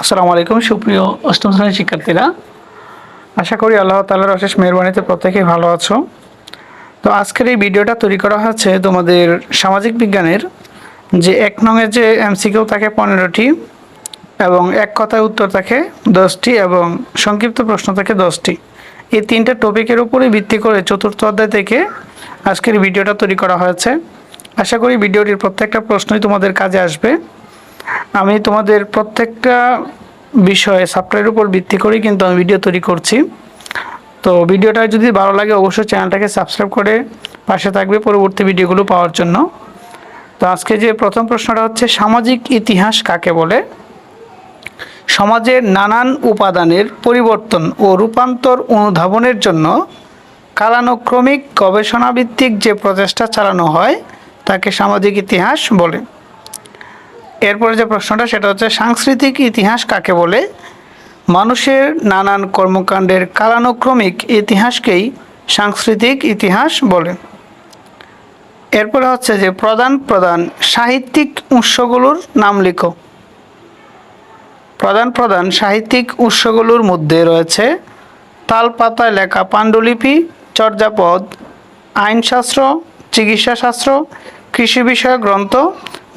আসসালামু আলাইকুম, সুপ্রিয় অষ্টম শ্রেণির শিক্ষার্থীরা। আশা করি আল্লাহ তালার অশেষ মেহরবানিতে প্রত্যেকেই ভালো আছো। তো আজকের এই ভিডিওটা তৈরি করা হচ্ছে তোমাদের সামাজিক বিজ্ঞানের যে এক নঙের যে এমসিকিউ থাকে পনেরোটি এবং এক কথায় উত্তর থাকে দশটি এবং সংক্ষিপ্ত প্রশ্ন থাকে দশটি। এই তিনটে টপিকের উপরে ভিত্তি করে চতুর্থ অধ্যায় থেকে আজকের ভিডিওটা তৈরি করা হয়েছে। আশা করি ভিডিওটির প্রত্যেকটা প্রশ্নই তোমাদের কাজে আসবে। আমি তোমাদের প্রত্যেকটা বিষয়ে সফটওয়্যারের উপর ভিত্তি করেই কিন্তু আমি ভিডিও তৈরি করছি। তো ভিডিওটা যদি ভালো লাগে, অবশ্যই চ্যানেলটাকে সাবস্ক্রাইব করে পাশে থাকবে পরবর্তী ভিডিওগুলো পাওয়ার জন্য। তো আজকে যে প্রথম প্রশ্নটা হচ্ছে, সামাজিক ইতিহাস কাকে বলে? সমাজের নানান উপাদানের পরিবর্তন ও রূপান্তর অনুধাবনের জন্য কালানুক্রমিক গবেষণাভিত্তিক যে প্রচেষ্টা চালানো হয়, তাকে সামাজিক ইতিহাস বলে। এরপরে যে প্রশ্নটা, সেটা হচ্ছে, সাংস্কৃতিক ইতিহাস কাকে বলে? মানুষের নানান কর্মকাণ্ডের কালানুক্রমিক ইতিহাসকেই সাংস্কৃতিক ইতিহাস বলে। এরপরে হচ্ছে যে, প্রধান প্রধান সাহিত্যিক উৎসগুলোর নাম লিখো। প্রধান প্রধান সাহিত্যিক উৎসগুলোর মধ্যে রয়েছে, তালপাতায় লেখা পাণ্ডুলিপি, চর্যাপদ, আইনশাস্ত্র, চিকিৎসাশাস্ত্র কৃষি বিষয়ক গ্রন্থ,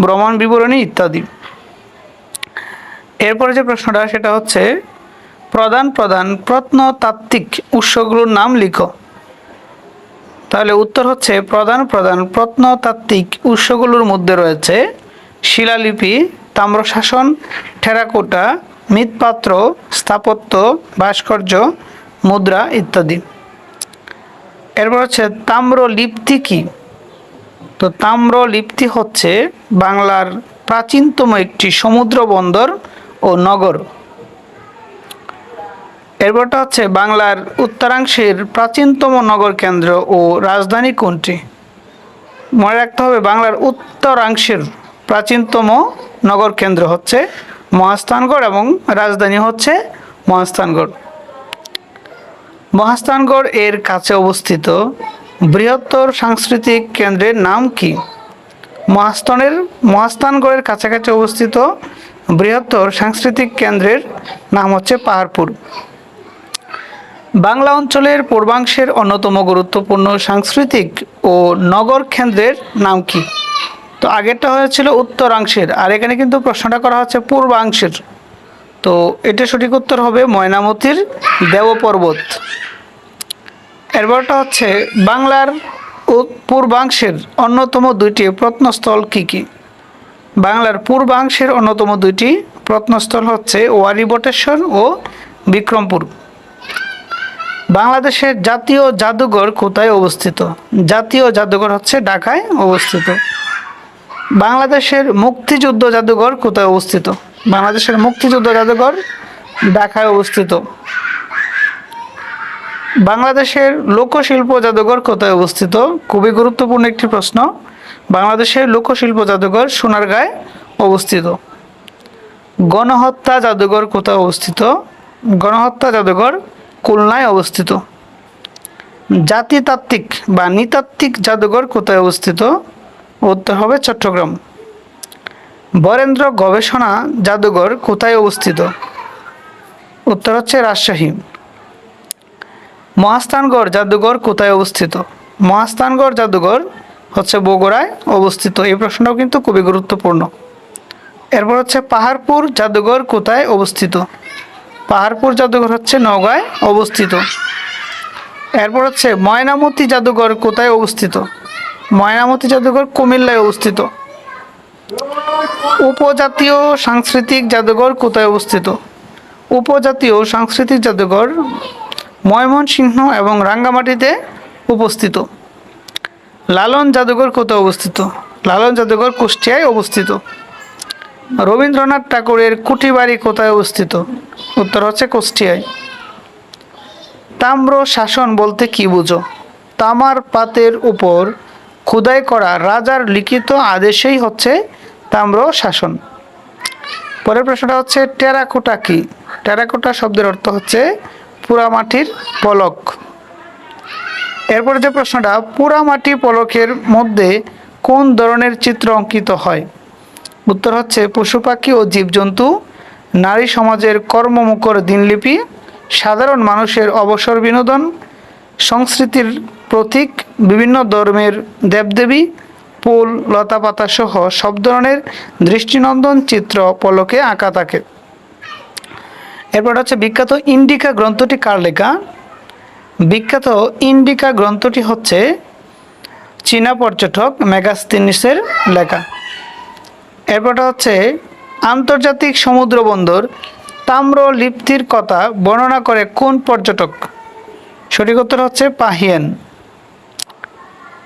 ভ্রমণ বিবরণী ইত্যাদি। এরপরে যে প্রশ্নটা, সেটা হচ্ছে, প্রধান প্রধান প্রত্নতাত্ত্বিক উৎসগুলোর নাম লিখো। তাহলে উত্তর হচ্ছে, প্রধান প্রধান প্রত্নতাত্ত্বিক উৎসগুলোর মধ্যে রয়েছে, শিলালিপি, তাম্রশাসন টেরাকোটা মৃৎপাত্র, স্থাপত্য, ভাস্কর্য, মুদ্রা ইত্যাদি। এরপর হচ্ছে তাম্রলিপ্তি কি? তো তাম্রলিপ্তি হচ্ছে বাংলার প্রাচীনতম একটি সমুদ্র বন্দর ও নগর। এরপরটা হচ্ছে বাংলার উত্তরাংশের প্রাচীনতম নগর কেন্দ্র ও রাজধানী কোনটি? মনে রাখতে হবে বাংলার উত্তরাংশের প্রাচীনতম নগর কেন্দ্র হচ্ছে মহাস্থানগড় এবং রাজধানী হচ্ছে মহাস্থানগড়। মহাস্থানগড় এর কাছে অবস্থিত বৃহত্তর সাংস্কৃতিক কেন্দ্রের নাম কি? মহাস্থানের, মহাস্থানগড়ের কাছাকাছি অবস্থিত বৃহত্তর সাংস্কৃতিক কেন্দ্রের নাম হচ্ছে পাহাড়পুর। বাংলা অঞ্চলের পূর্বাংশের অন্যতম গুরুত্বপূর্ণ সাংস্কৃতিক ও নগর কেন্দ্রের নাম কি? তো আগেরটা হয়েছিল উত্তরাংশের, আর এখানে কিন্তু প্রশ্নটা করা হচ্ছে পূর্বাংশের। তো এটা সঠিক উত্তর হবে ময়নামতির দেব পর্বত এরপরটা হচ্ছে বাংলার পূর্বাংশের অন্যতম দুইটি প্রত্নস্থল কি কি? বাংলার পূর্বাংশের অন্যতম দুইটি প্রত্নস্থল হচ্ছে ওয়ারি বটেশ্বর ও বিক্রমপুর। বাংলাদেশের জাতীয় জাদুঘর কোথায় অবস্থিত? জাতীয় জাদুঘর হচ্ছে ঢাকায় অবস্থিত। বাংলাদেশের মুক্তিযুদ্ধ জাদুঘর কোথায় অবস্থিত? বাংলাদেশের মুক্তিযুদ্ধ জাদুঘর ঢাকায় অবস্থিত। বাংলাদেশের লোকশিল্প জাদুঘর কোথায় অবস্থিত? খুবই গুরুত্বপূর্ণ একটি প্রশ্ন। বাংলাদেশের লোকশিল্প জাদুঘর সোনারগাঁয় অবস্থিত। গণহত্যা জাদুঘর কোথায় অবস্থিত? গণহত্যা জাদুঘর খুলনায় অবস্থিত। জাতিতাত্ত্বিক বা নৃতাত্ত্বিক জাদুঘর কোথায় অবস্থিত? উত্তর হবে চট্টগ্রাম। বরেন্দ্র গবেষণা জাদুঘর কোথায় অবস্থিত? উত্তর হচ্ছে রাজশাহী। মহাস্থানগড় জাদুঘর কোথায় অবস্থিত? মহাস্থানগড় জাদুঘর হচ্ছে বগুড়ায় অবস্থিত। এই প্রশ্নটাও কিন্তু খুবই গুরুত্বপূর্ণ। এরপর হচ্ছে পাহাড়পুর জাদুঘর কোথায় অবস্থিত? পাহাড়পুর জাদুঘর হচ্ছে নওগাঁয় অবস্থিত। এরপর হচ্ছে ময়নামতি জাদুঘর কোথায় অবস্থিত? ময়নামতি জাদুঘর কুমিল্লায় অবস্থিত। উপজাতীয় সাংস্কৃতিক জাদুঘর কোথায় অবস্থিত? উপজাতীয় সাংস্কৃতিক জাদুঘর ময়মনসিংহ এবং রাঙ্গামাটিতে উপস্থিত। লালন জাদুঘর কোথায় অবস্থিত? লালন জাদুঘর কুষ্টিয়ায় অবস্থিত। রবীন্দ্রনাথ ঠাকুরের কুঠিবাড়ি কোথায় অবস্থিত? উত্তর হচ্ছে কুষ্টিয়ায়। তাম্র শাসন বলতে কি বুঝো? তামার পাতের উপর খোদাই করা রাজার লিখিত আদেশেই হচ্ছে তাম্র শাসন। পরের প্রশ্নটা হচ্ছে টেরাকোটা কি? টেরাকোটা শব্দের অর্থ হচ্ছে পুরামাটির পলক। এরপরে যে প্রশ্নটা, পুরামাটি পলকের মধ্যে কোন ধরনের চিত্র অঙ্কিত হয়? উত্তর হচ্ছে পশু পাখি ও জীবজন্তু, নারী সমাজের কর্মমুখর দিনলিপি, সাধারণ মানুষের অবসর বিনোদন, সংস্কৃতির প্রতীক, বিভিন্ন ধর্মের দেবদেবী, ফুল লতাপাতা সহ সব ধরনের দৃষ্টিনন্দন চিত্র পলকে আঁকা থাকে। এরপর হচ্ছে বিখ্যাত ইন্ডিকা গ্রন্থটি কার লেখা? বিখ্যাত ইন্ডিকা গ্রন্থটি হচ্ছে চীনা পর্যটক মেগাস্তিনিসের লেখা। এরপরটা হচ্ছে আন্তর্জাতিক সমুদ্র বন্দর তাম্র লিপ্তির কথা বর্ণনা করে কোন পর্যটক? সঠিক উত্তর হচ্ছে পাহিয়েন।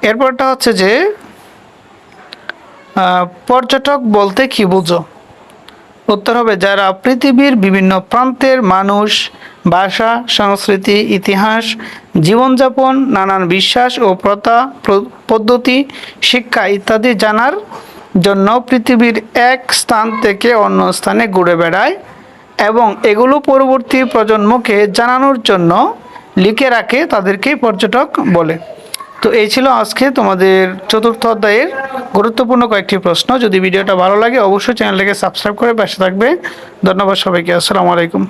এরপরটা হচ্ছে যে পর্যটক বলতে কি বুঝো? উত্তর হবে, যারা পৃথিবীর বিভিন্ন প্রান্তের মানুষ, ভাষা, সংস্কৃতি, ইতিহাস, জীবনযাপন, নানান বিশ্বাস ও প্রথা পদ্ধতি, শিক্ষা ইত্যাদি জানার জন্য পৃথিবীর এক স্থান থেকে অন্য স্থানে ঘুরে বেড়ায় এবং এগুলো পরবর্তী প্রজন্মকে জানানোর জন্য লিখে রাখে তাদেরকেই পর্যটক বলে। তো এই ছিল আজকে তোমাদের চতুর্থ অধ্যায়ের গুরুত্বপূর্ণ কয়েকটি প্রশ্ন। যদি ভিডিওটা ভালো লাগে, অবশ্যই চ্যানেলটাকে সাবস্ক্রাইব করে পাশে থাকবে। ধন্যবাদ সবাইকে। আসসালামু আলাইকুম।